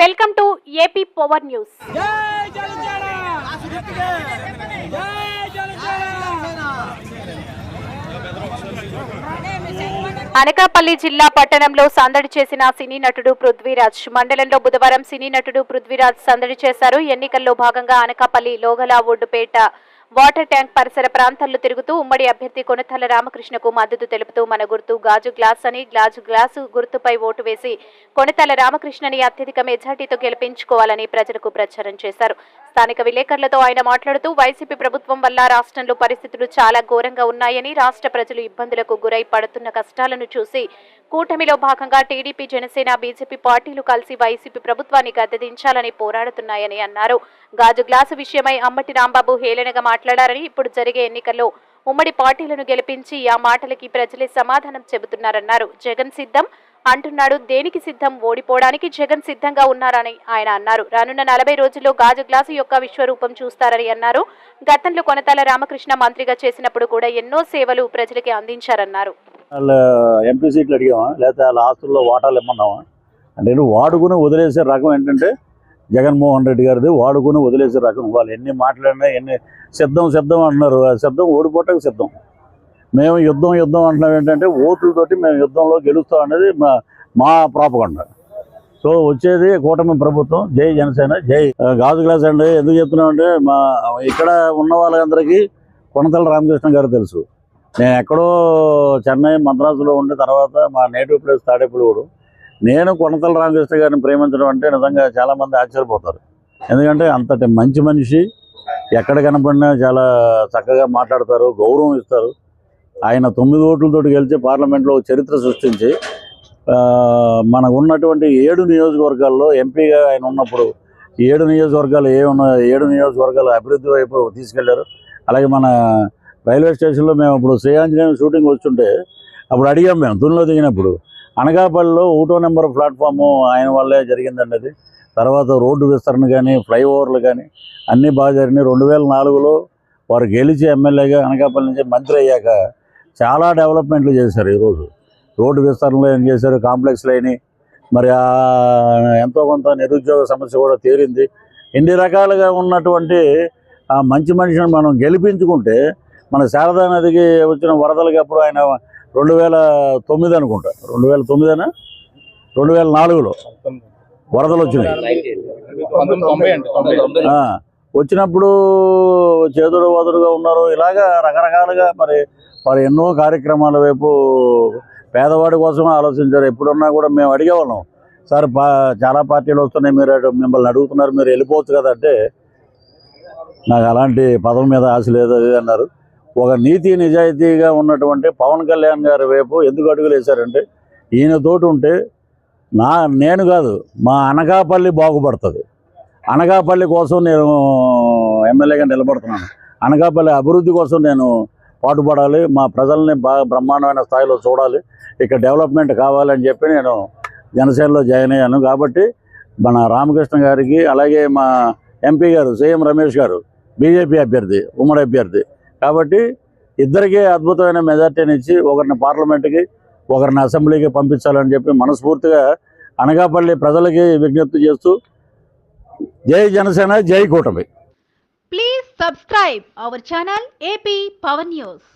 Welcome to AP power news. Anakapalli జిల్లా పట్టణంలో సందడి చేసిన సినీ నటుడు పృథ్వీరాజ్. మండలంలో బుధవారం సినీ నటుడు పృథ్వీరాజ్ సందడి చేశారు. ఎన్నికల్లో భాగంగా అనకాపల్లి లోగల ఒడ్డుపేట వాటర్ ట్యాంక్ పరిసర ప్రాంతాల్లో తిరుగుతూ ఉమ్మడి అభ్యర్థి కొనతల రామకృష్ణకు మద్దతు తెలుపుతూ మన గుర్తు గాజు గ్లాస్ అని గాజు గ్లాసు గుర్తుపై ఓటు వేసి కొనతల రామకృష్ణని అత్యధిక మెజార్టీతో గెలిపించుకోవాలని ప్రజలకు ప్రచారం చేశారు. స్థానిక విలేకరులతో ఆయన మాట్లాడుతూ వైసీపీ ప్రభుత్వం వల్ల రాష్ట్రంలో పరిస్థితులు చాలా ఘోరంగా ఉన్నాయని రాష్ట్ర ప్రజలు ఇబ్బందులకు గురై పడుతున్న కష్టాలను చూసి కూటమిలో భాగంగా టీడీపీ జనసేన బీజేపీ పార్టీలు కలిసి వైసీపీ ప్రభుత్వాన్ని గద్దెదించాలని పోరాడుతున్నాయని అన్నారు. గాజు గ్లాసు విషయమై అమ్మటి రాంబాబు హేళనగా మాట్లాడారని ఇప్పుడు జరిగే ఎన్నికల్లో ఉమ్మడి పార్టీలను గెలిపించి ఆ మాటలకి ప్రజలే సమాధానం చెబుతున్నారన్నారు. జగన్ సిద్ధం అంటున్నాడు. దేనికి సిద్ధం? ఓడిపోవడానికి జగన్ సిద్ధంగా ఉన్నారని ఆయన అన్నారు. రానున్న నలభై రోజుల్లో గాజు గ్లాసు యొక్క విశ్వరూపం చూస్తారని అన్నారు. గతంలో కొనతాల రామకృష్ణ మంత్రిగా చేసినప్పుడు కూడా ఎన్నో సేవలు ప్రజలకి అందించారన్నారు. వాళ్ళ ఎంపీ సీట్లు అడిగామా? లేకపోతే వాళ్ళ ఆస్తుల్లో వాటాలు ఇమ్మన్నామా? అంటే నువ్వు వాడుకుని వదిలేసే రకం ఏంటంటే జగన్మోహన్ రెడ్డి గారిది వాడుకుని వదిలేసే రకం. వాళ్ళు ఎన్ని మాట్లాడినా ఎన్ని సిద్ధం సిద్ధం అంటున్నారు. ఆ సిద్ధం ఓడిపోవటం సిద్ధం. మేము యుద్ధం యుద్ధం అంటున్నాం ఏంటంటే ఓట్లతోటి మేము యుద్ధంలో గెలుస్తాం అనేది మా మా ప్రాపగండ. సో వచ్చేది కూటమి ప్రభుత్వం. జై జనసేన జై గాజు గ్లాస్ అండి. ఎందుకు చెప్తున్నామంటే మా ఇక్కడ ఉన్న వాళ్ళందరికీ కొనతల రామకృష్ణ గారు తెలుసు. నేను ఎక్కడో చెన్నై మద్రాసులో ఉండి తర్వాత మా నేటివ్ ప్లేస్ తాడేపులూడు నేను కొనతల రామకృష్ణ గారిని ప్రేమించడం అంటే నిజంగా చాలామంది ఆశ్చర్యపోతారు. ఎందుకంటే అంతటి మంచి మనిషి ఎక్కడ కనపడినా చాలా చక్కగా మాట్లాడతారు గౌరవం ఇస్తారు. ఆయన తొమ్మిది ఓట్లతో గెలిచి పార్లమెంట్లో చరిత్ర సృష్టించి మనకు ఉన్నటువంటి ఏడు నియోజకవర్గాల్లో ఎంపీగా ఆయన ఉన్నప్పుడు ఏడు నియోజకవర్గాలు ఏ ఉన్న ఏడు నియోజకవర్గాలు అభివృద్ధి వైపు తీసుకెళ్ళారు. అలాగే మన రైల్వే స్టేషన్లో మేము అప్పుడు శ్రీఆంజనేయం షూటింగ్ వస్తుంటే అప్పుడు అడిగాం మేము తునిలో దిగినప్పుడు. అనకాపల్లిలో ఒకటో నెంబర్ ప్లాట్ఫాము ఆయన వల్లే జరిగిందండి అది. తర్వాత రోడ్డు విస్తరణ కానీ ఫ్లైఓవర్లు కానీ అన్నీ బాగా జరిగినాయి. రెండు వేల నాలుగులో వారు గెలిచి ఎమ్మెల్యేగా అనకాపల్లి నుంచి మంత్రి అయ్యాక చాలా డెవలప్మెంట్లు చేశారు ఈరోజు. రోడ్డు విస్తరణలో ఏం చేశారు కాంప్లెక్స్ లేని మరి ఆ ఎంతో కొంత నిరుద్యోగ సమస్య కూడా తీరింది. ఇన్ని రకాలుగా ఉన్నటువంటి ఆ మంచి మనిషిని మనం గెలిపించుకుంటే మన శారదా నదికి వచ్చిన వరదలకి అప్పుడు ఆయన రెండు వేల తొమ్మిది అనుకుంటా. రెండు వేల తొమ్మిదేనా? రెండు వేల నాలుగులో వరదలు వచ్చినాయి. వచ్చినప్పుడు చేదుడు వదుడుగా ఉన్నారు. ఇలాగా రకరకాలుగా మరి మరి ఎన్నో కార్యక్రమాల వైపు పేదవాడి కోసం ఆలోచించారు. ఎప్పుడున్నా కూడా మేము అడిగేవాళ్ళం సార్ పా చాలా పార్టీలు వస్తున్నాయి మీరు మిమ్మల్ని అడుగుతున్నారు మీరు వెళ్ళిపోవచ్చు కదా అంటే నాకు అలాంటి పదం మీద ఆశ లేదు అన్నారు. ఒక నీతి నిజాయితీగా ఉన్నటువంటి పవన్ కళ్యాణ్ గారి వైపు ఎందుకు అడుగులు వేశారంటే ఈయనతోటి ఉంటే నా నేను కాదు మా అనకాపల్లి బాగుపడుతుంది. అనకాపల్లి కోసం నేను ఎమ్మెల్యేగా నిలబడుతున్నాను. అనకాపల్లి అభివృద్ధి కోసం నేను పాటుపడాలి మా ప్రజల్ని బాగా బ్రహ్మాండమైన స్థాయిలో చూడాలి ఇక్కడ డెవలప్మెంట్ కావాలని చెప్పి నేను జనసేనలో జాయిన్ అయ్యాను. కాబట్టి మన రామకృష్ణ గారికి అలాగే మా ఎంపీ గారు సీఎం రమేష్ గారు బీజేపీ అభ్యర్థి ఉమ్మడి అభ్యర్థి కాబట్టి ఇద్దరికీ అద్భుతమైన మెజార్టీని ఇచ్చి ఒకరిని పార్లమెంటుకి ఒకరిని అసెంబ్లీకి పంపించాలని చెప్పి మనస్ఫూర్తిగా అనకాపల్లి ప్రజలకి విజ్ఞప్తి చేస్తూ జై జనసేన జై కూటమి. Please subscribe our channel AP power news